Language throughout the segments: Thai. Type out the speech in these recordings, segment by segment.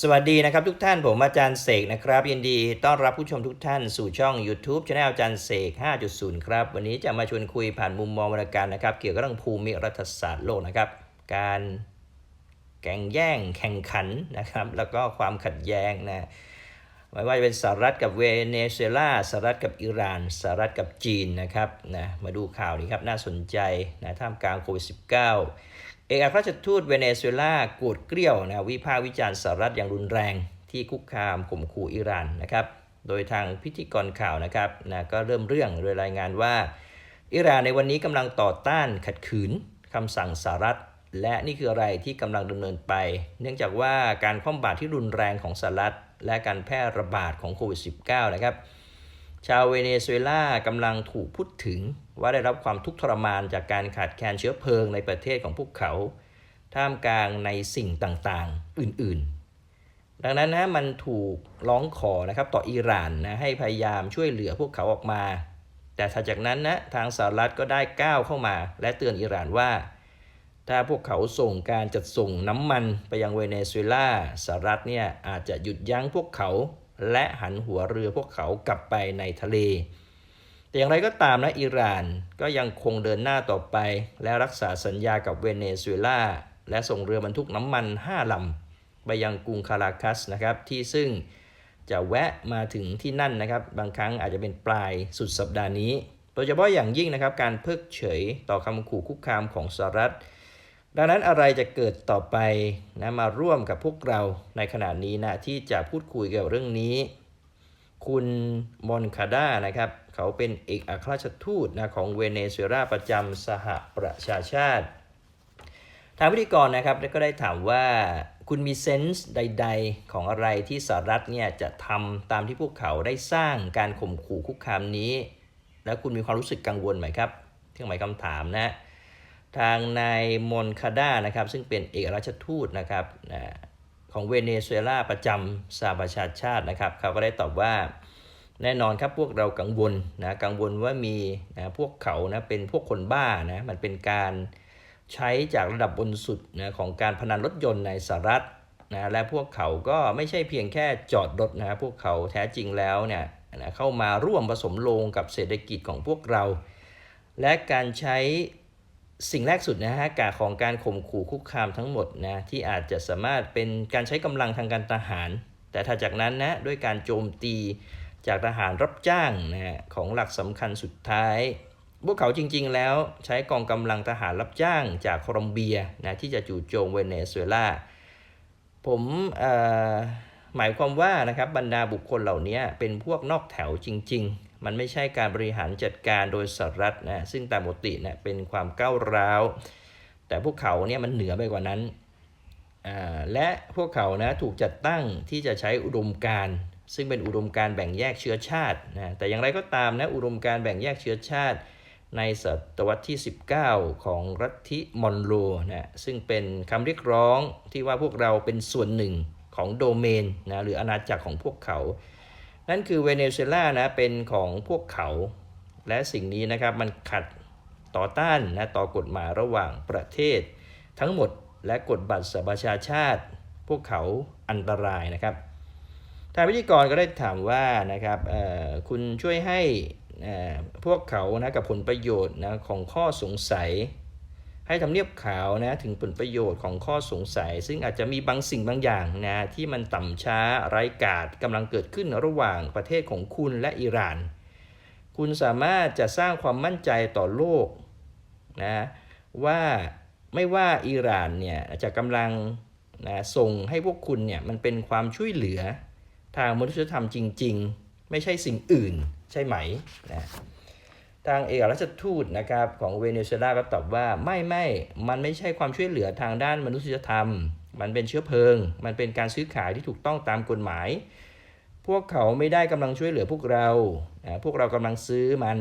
สวัสดีนะครับทุกท่านผมอาจารย์เสกนะครับ ยินดีต้อนรับผู้ชมทุกท่านสู่ช่อง YouTube Channel อาจารย์เสก 5.0 ครับ วันนี้จะมาชวนคุยผ่านมุมมองวรรณการนะครับ เกี่ยวกับเรื่องภูมิรัฐศาสตร์โลกนะครับ การแข่งแย่งแข่งขันนะครับ แล้วก็ความขัดแย้งนะไม่ว่าจะเป็นสหรัฐกับเวเนซุเอลาสหรัฐกับอิหร่านสหรัฐกับจีนนะครับนะมาดูข่าวนี้ครับน่าสนใจนะท่ามกลางโควิด -19 เอกอัครราชทูตเวเนซุเอลาโกรธเกรี้ยวนะวิพากษ์วิจารณ์สหรัฐอย่างรุนแรงที่คุกคามข่มขู่อิหร่านนะครับ โดยทางพิธีกรข่าวนะครับนะก็เริ่มเรื่องโดยรายงานว่า อิหร่านในวันนี้กำลังต่อต้านขัดขืนคำสั่งสหรัฐ และนี่คืออะไรที่กำลังดำเนินไป เนื่องจากว่าการคว่ำบาตรที่รุนแรงของสหรัฐ และการแพร่ระบาดของโควิด -19 นะครับ ชาวเวเนซุเอลากำลังถูกพูดถึง ว่าได้รับความทุกข์ทรมานจากการขาดแคลนเชื้อเพลิงในประเทศของพวกเขา ท่ามกลางในสิ่งต่างๆ อื่นๆ ดังนั้นนะมันถูกร้องขอนะครับต่ออิหร่านนะให้พยายามช่วยเหลือพวกเขาออกมา แต่ถัดจากนั้นนะทางสหรัฐก็ได้ก้าวเข้ามา และเตือนอิหร่านว่า ถ้าพวกเขาส่งการจัดส่งน้ำมันไปยังเวเนซุเอลาสหรัฐเนี่ยอาจจะหยุดยั้งพวกเขา และหันหัวเรือพวกเขากลับไปในทะเล แต่อย่างไรก็ตามนะอิหร่านก็ยังคงเดินหน้าต่อไป และรักษาสัญญากับเวเนซุเอลาและส่งเรือบรรทุกน้ำมัน 5ลำไปยังกรุงคาราคัสนะครับที่ซึ่งจะแวะมาถึงที่นั่นนะครับ บางครั้งอาจจะเป็นปลายสุดสัปดาห์นี้ โดยเฉพาะอย่างยิ่งนะครับ การเพิกเฉยต่อคำขู่คุกคามของสหรัฐ ดังนั้นอะไรจะเกิดต่อไปนะมาร่วมกับพวกเราในขณะนี้นะที่จะพูดคุยเกี่ยวกับเรื่องนี้ คุณมอนคาด้านะครับเขาเป็นเอกอัครราชทูตนะของเวเนซุเอลาประจำสหประชาชาติ ทางพิธีกรนะครับก็ได้ถามว่าคุณมีเซนส์ใด ๆ ของอะไรที่สหรัฐเนี่ยจะทำตามที่พวกเขาได้สร้างการข่มขู่คุกคามนี้ แล้วคุณมีความรู้สึกกังวลไหมครับเครื่องหมายคำถามนะทางนายมอนคาด้านะครับซึ่งเป็นเอกอัครราชทูตนะครับนะ ของเวเนซุเอลาประจำสหประชาชาตินะครับ เขาก็ได้ตอบว่าแน่นอนครับพวกเรากังวลนะกังวลว่ามีนะพวกเขานะเป็นพวกคนบ้านะมันเป็นการใช้จากระดับบนสุดนะของการพนันรถยนต์ในสหรัฐนะและพวกเขาก็ไม่ใช่เพียงแค่จอดรถนะพวกเขาแท้จริงแล้วเนี่ยนะเข้ามาร่วมผสมลงกับเศรษฐกิจของพวกเรา และการใช้ สิ่งแรกสุดนะฮะการของการข่มขู่คุกคามทั้งหมดนะที่อาจจะสามารถเป็นการใช้กำลังทางการทหาร แต่ถ้าจากนั้นนะด้วยการโจมตีจากทหารรับจ้างนะฮะของหลักสำคัญสุดท้าย พวกเขาจริงๆ แล้วใช้กองกำลังทหารรับจ้างจากโคลอมเบียนะที่จะจู่โจมเวเนซุเอลาผมหมายความว่านะครับบรรดาบุคคลเหล่านี้เป็นพวกนอกแถวจริงๆ มันไม่ใช่การบริหารจัดการโดยสหรัฐนะซึ่งตามปกตินะเป็นความก้าวร้าว แต่พวกเขาเนี่ยมันเหนือไปกว่านั้น และพวกเขานะถูกจัดตั้งที่จะใช้อุดมการ์ซึ่งเป็นอุดมการ์แบ่งแยกเชื้อชาตินะแต่อย่างไรก็ตามนะอุดมการ์แบ่งแยกเชื้อชาติ ในศตวรรษที่ 19 ของรัฐทิมอนโรนะซึ่งเป็นคำเรียกร้องที่ว่าพวกเราเป็นส่วนหนึ่งของโดเมนนะหรืออาณาจักรของพวกเขา นั่นคือเวเนซุเอลานะเป็นของพวกเขา และสิ่งนี้นะครับมันขัดต่อต้านนะต่อกฎหมายระหว่างประเทศ ทั้งหมดและกฎบัตรสหประชาชาติ พวกเขาอันตรายนะครับทางพิธีกรก็ได้ถามว่านะครับคุณช่วยให้พวกเขานะกับผลประโยชน์นะของข้อสงสัย ให้ทำเนียบขาวนะถึงผลประโยชน์ของข้อสงสัย ซึ่งอาจจะมีบางสิ่งบางอย่างนะที่มันต่ำช้าไร้กาดกำลังเกิดขึ้นระหว่างประเทศของคุณและอิหร่าน คุณสามารถจะสร้างความมั่นใจต่อโลกนะว่าไม่ว่าอิหร่านเนี่ยจะกำลังนะส่งให้พวกคุณเนี่ยมันเป็นความช่วยเหลือทางมนุษยธรรมจริง ๆ ไม่ใช่สิ่งอื่นใช่ไหมนะ ทางเอกอัครราชทูตนะครับของเวเนซุเอลาก็ตอบว่าไม่ไม่มันไม่ใช่ความช่วยเหลือทางด้านมนุษยธรรม มันเป็นเชื้อเพลิง มันเป็นการซื้อขายที่ถูกต้องตามกฎหมาย พวกเขาไม่ได้กำลังช่วยเหลือพวกเรา พวกเรากำลังซื้อมัน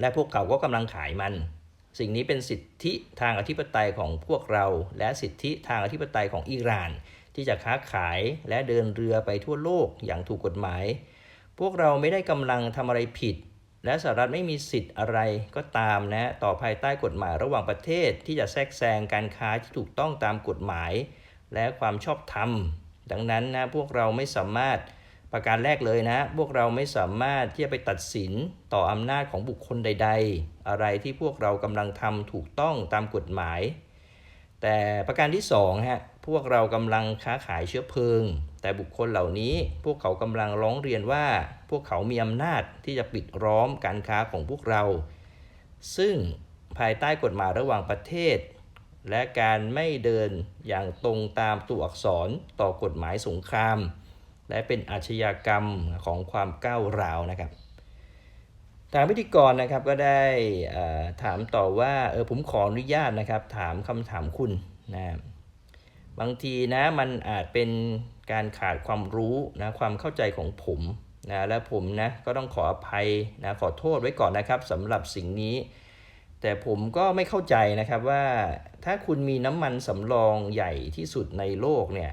และพวกเขาก็กำลังขายมัน สิ่งนี้เป็นสิทธิทางอธิปไตยของพวกเรา และสิทธิทางอธิปไตยของอิหร่าน ที่จะค้าขายและเดินเรือไปทั่วโลกอย่างถูกกฎหมาย พวกเราไม่ได้กำลังทำอะไรผิด และสหรัฐไม่มีสิทธิ์อะไรก็ตามนะต่อภายใต้กฎหมายระหว่างประเทศที่จะแทรกแซงการค้าที่ถูกต้องตามกฎหมาย และความชอบธรรม ดังนั้นนะพวกเราไม่สามารถประการแรกเลยนะ พวกเราไม่สามารถที่จะไปตัดสินต่ออำนาจของบุคคลใด ๆ อะไรที่พวกเรากำลังทำถูกต้องตามกฎหมาย แต่ประการที่สองฮะพวกเรากำลังค้าขายเชื้อเพลิง แต่บุคคลเหล่านี้พวกเขากำลังร้องเรียนว่า พวกเขามีอำนาจที่จะปิดล้อมการค้าของพวกเรา ซึ่งภายใต้กฎหมายระหว่างประเทศ และการไม่เดินอย่างตรงตามตัวอักษรต่อกฎหมายสงคราม และเป็นอาชญากรรมของความก้าวร้าวนะครับทางพิธีกรนะครับก็ได้ถามต่อว่าเออผมขออนุญาตนะครับ ถามคำถามคุณนะ บางทีนะมันอาจเป็นการขาดความรู้นะความเข้าใจของผมนะและผมนะก็ต้องขออภัยนะขอโทษไว้ก่อนนะครับสำหรับสิ่งนี้ แต่ผมก็ไม่เข้าใจนะครับว่าถ้าคุณมีน้ำมันสำรองใหญ่ที่สุดในโลกเนี่ย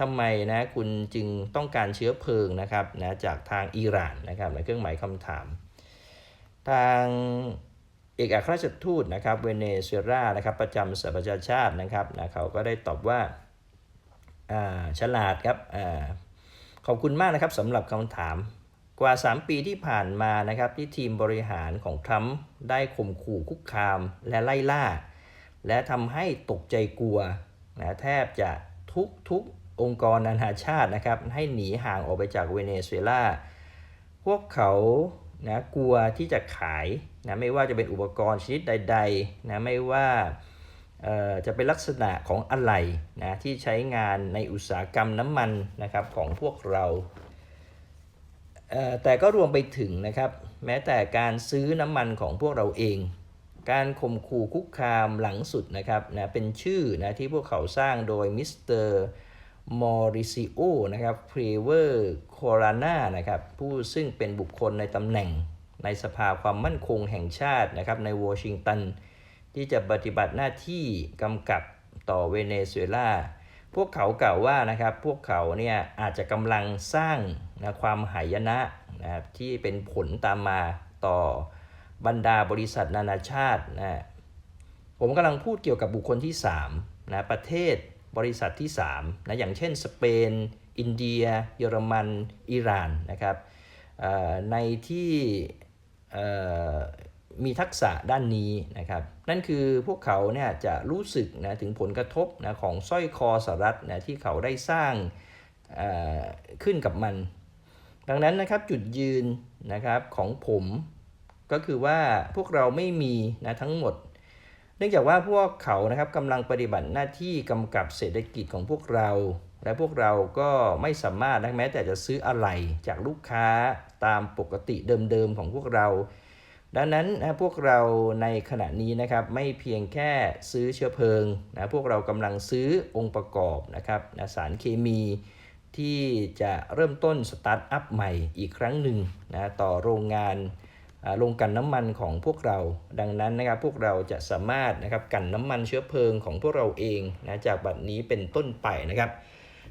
ทำไมนะคุณจึงต้องการเชื้อเพลิงนะครับนะจากทางอิหร่านนะครับในเครื่องหมายคำถาม ทาง เอกอัครราชทูตนะครับเวเนซุเอลานะครับประจำสหประชาชาตินะครับนะเขาก็ได้ตอบว่าอ่าฉลาดครับอ่าขอบคุณมากนะครับสำหรับคำถามกว่า 3 ปีที่ผ่านมานะครับที่ทีมบริหารของทรัมป์ได้ข่มขู่คุกคามและไล่ล่า และทำให้ตกใจกลัวนะแทบจะทุกทุกองค์กรนานาชาตินะครับให้หนีห่างออกไปจากเวเนซุเอลา พวกเขานะกลัวที่จะขาย นะไม่ว่าจะเป็นอุปกรณ์ชนิดใดๆนะไม่ว่าเอ่อจะเป็นลักษณะของอะไหล่นะที่ใช้งานในอุตสาหกรรมน้ำมันนะครับของพวกเราเอ่อแต่ก็รวมไปถึงนะครับแม้แต่การซื้อน้ำมันของพวกเราเอง การข่มขู่คุกคามหลังสุดนะครับนะเป็นชื่อนะที่พวกเขาสร้างโดยมิสเตอร์มอริซิโอนะครับเพรเวอร์โครานานะครับผู้ซึ่งเป็นบุคคลในตำแหน่ง ในสภาความมั่นคงแห่งชาตินะครับในวอชิงตันที่จะปฏิบัติหน้าที่กำกับต่อเวเนซุเอลา พวกเขากล่าวว่านะครับพวกเขาเนี่ยอาจจะกำลังสร้างนะความหายนะนะครับที่เป็นผลตามมาต่อบรรดาบริษัทนานาชาตินะผมกำลังพูดเกี่ยวกับบุคคลที่3นะประเทศบริษัทที่3นะอย่างเช่นสเปน อินเดีย เยอรมัน อิหร่านนะครับในที่ มีทักษะด้านนี้นะครับนั่นคือพวกเขาเนี่ยจะรู้สึกนะถึงผลกระทบนะของสร้อยคอสหรัฐนะที่เขาได้สร้างเอ่อขึ้นกับมัน ดังนั้นนะครับจุดยืนนะครับของผมก็คือว่าพวกเราไม่มีนะทั้งหมด เนื่องจากว่าพวกเขานะครับกำลังปฏิบัติหน้าที่กำกับเศรษฐกิจของพวกเรา และพวกเราก็ไม่สามารถนะแม้แต่จะซื้ออะไรจากลูกค้าตามปกติเดิมๆของพวกเรา ดังนั้นนะพวกเราในขณะนี้นะครับไม่เพียงแค่ซื้อเชื้อเพลิงนะพวกเรากำลังซื้อองค์ประกอบนะครับนะสารเคมีที่จะเริ่มต้นสตาร์ทอัพใหม่อีกครั้งหนึ่งนะต่อโรงงานโรงกลั่นน้ำมันของพวกเรา ดังนั้นนะครับพวกเราจะสามารถนะครับกลั่นน้ำมันเชื้อเพลิงของพวกเราเองนะจากบัดนี้เป็นต้นไปนะครับ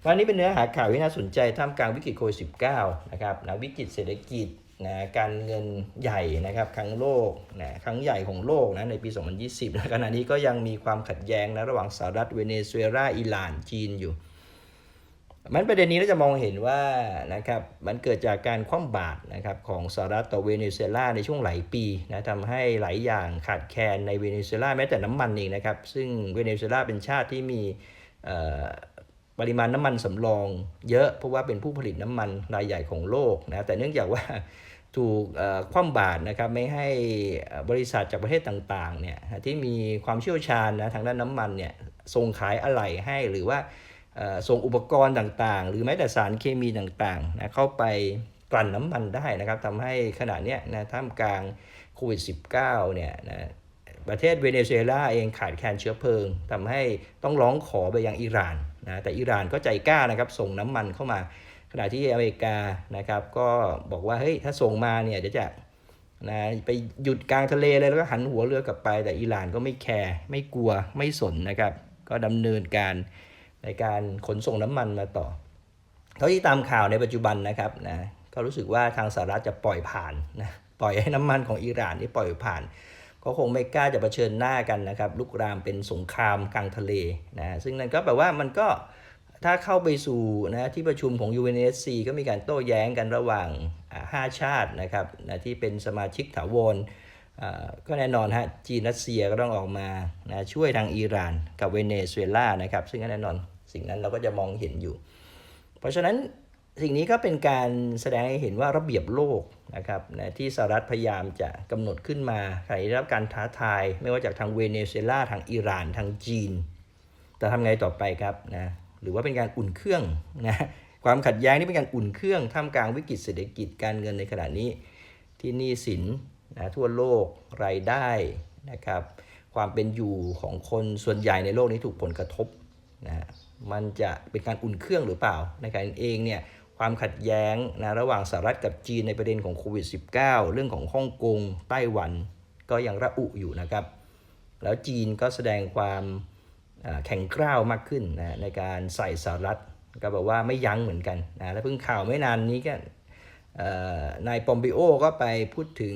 วันนี้เป็นเนื้อหาข่าวที่น่าสนใจท่ามกลางวิกฤตโควิด -19 นะครับนะวิกฤตเศรษฐกิจนะการเงินใหญ่นะครับครั้งโลกนะครั้งใหญ่ของโลกนะในปี 2020นะขณะนี้ก็ยังมีความขัดแย้งนะระหว่างสหรัฐเวเนซุเอลาอิหร่านจีนอยู่ มันประเด็นนี้เราจะมองเห็นว่านะครับมันเกิดจากการคว่ำบาตรนะครับของสหรัฐต่อเวเนซุเอลาในช่วงหลายปีนะทำให้หลายอย่างขาดแคลนในเวเนซุเอลาแม้แต่น้ำมันเองนะครับซึ่งเวเนซุเอลาเป็นชาติที่มี ปริมาณน้ำมันสำรองเยอะเพราะว่าเป็นผู้ผลิตน้ำมันรายใหญ่ของโลกนะแต่เนื่องจากว่าถูกเอ่อคว่ำบาตรนะครับไม่ให้บริษัทจากประเทศต่างๆเนี่ยที่มีความเชี่ยวชาญนะทางด้านน้ำมันเนี่ยส่งขายอะไหล่ให้หรือว่าส่งอุปกรณ์ต่างๆ หรือแม้แต่สารเคมีต่างๆนะเข้าไปกลั่นน้ำมันได้นะครับทำให้ขณะเนี้ยนะท่ามกลางโควิด -19 เนี่ยนะประเทศเวเนซุเอลาเองขาดแคลนเชื้อเพลิงทำให้ต้องร้องขอไปยังอิหร่าน นะแต่อิหร่านก็ใจกล้านะครับส่งน้ำมันเข้ามา ขณะที่อเมริกานะครับก็บอกว่าเฮ้ยถ้าส่งมาเนี่ยเดี๋ยวจะนะไปหยุดกลางทะเลเลยแล้วก็หันหัวเรือกลับไป แต่อิหร่านก็ไม่แคร์ไม่กลัวไม่สนนะครับ ก็ดำเนินการในการขนส่งน้ำมันมาต่อ เท่าที่ตามข่าวในปัจจุบันนะครับนะก็รู้สึกว่าทางสหรัฐจะปล่อยผ่านนะปล่อยให้น้ำมันของอิหร่านนี่ปล่อยผ่าน ก็คงไม่กล้าจะเผชิญหน้ากันนะครับลุกรามเป็นสงครามกลางทะเลนะซึ่งนั่นก็แปลว่ามันก็ถ้าเข้าไปสู่นะที่ประชุมของ UNSC ก็มีการโต้แย้งกันระหว่างอ่าห้าชาตินะครับนะที่เป็นสมาชิกถาวรอ่าก็แน่นอนฮะจีนรัสเซียก็ต้องออกมานะช่วยทางอิหร่านกับเวเนซุเอลานะครับซึ่งแน่นอนสิ่งนั้นเราก็จะมองเห็นอยู่ เพราะฉะนั้น สิ่งนี้ก็เป็นการแสดงให้เห็นว่าระเบียบโลกนะครับนะที่สหรัฐพยายามจะกำหนดขึ้นมาใครได้รับการท้าทาย ไม่ว่าจากทางเวเนซุเอลาทางอิหร่านทางจีน แต่ทำไงต่อไปครับนะหรือว่าเป็นการอุ่นเครื่องนะความขัดแย้งนี่เป็นการอุ่นเครื่องท่ามกลางวิกฤตเศรษฐกิจการเงินในขณะนี้ ที่หนี้สินนะทั่วโลกรายได้นะครับความเป็นอยู่ของคนส่วนใหญ่ในโลกนี้ถูกผลกระทบนะฮะมันจะเป็นการอุ่นเครื่องหรือเปล่าในการเองเนี่ย ความขัดแย้งนะระหว่างสหรัฐกับจีนในประเด็นของโควิด -19 เรื่องของฮ่องกงไต้หวันก็ยังระอุอยู่นะครับ แล้วจีนก็แสดงความแข็งกร้าวมากขึ้นนะในการใส่สหรัฐก็บอกว่าไม่ยั้งเหมือนกันนะแล้วเพิ่งข่าวไม่นานนี้ก็นายปอมปิโอก็ไปพูดถึง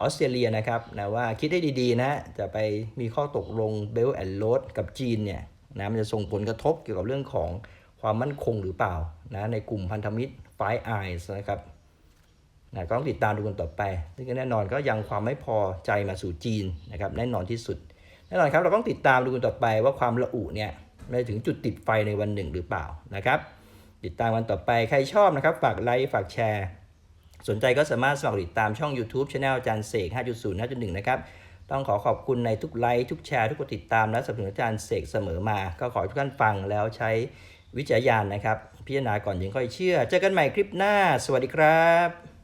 ออสเตรเลียนะครับนะว่าคิดให้ดีๆนะจะไปมีข้อตกลงเบลแอนด์โรดกับจีนเนี่ยนะมันจะส่งผลกระทบเกี่ยวกับเรื่องของ ความมั่นคงหรือเปล่านะในกลุ่มพันธมิตรไฟไอส์นะครับนะก็ต้องติดตามดูกันต่อไป ซึ่งแน่นอนก็ยังความไม่พอใจมาสู่จีนนะครับแน่นอนที่สุด แน่นอนครับเราต้องติดตามดูกันต่อไปว่าความระอุเนี่ยมันจะถึงจุดติดไฟในวันหนึ่งหรือเปล่านะครับ ติดตามวันต่อไปใครชอบนะครับ ฝากไลค์ฝากแชร์ สนใจก็สามารถสมัครติดตามช่อง YouTube Channel อาจารย์เสก 5.0 5.1 นะครับ ต้องขอขอบคุณในทุกไลค์ทุกแชร์ทุกกดติดตามและสนับสนุนอาจารย์เสกเสมอมา ก็ขอทุกท่านฟังแล้วใช้ วิจารณญาณนะครับ พิจารณาก่อนถึงค่อยเชื่อ เจอกันใหม่คลิปหน้า สวัสดีครับ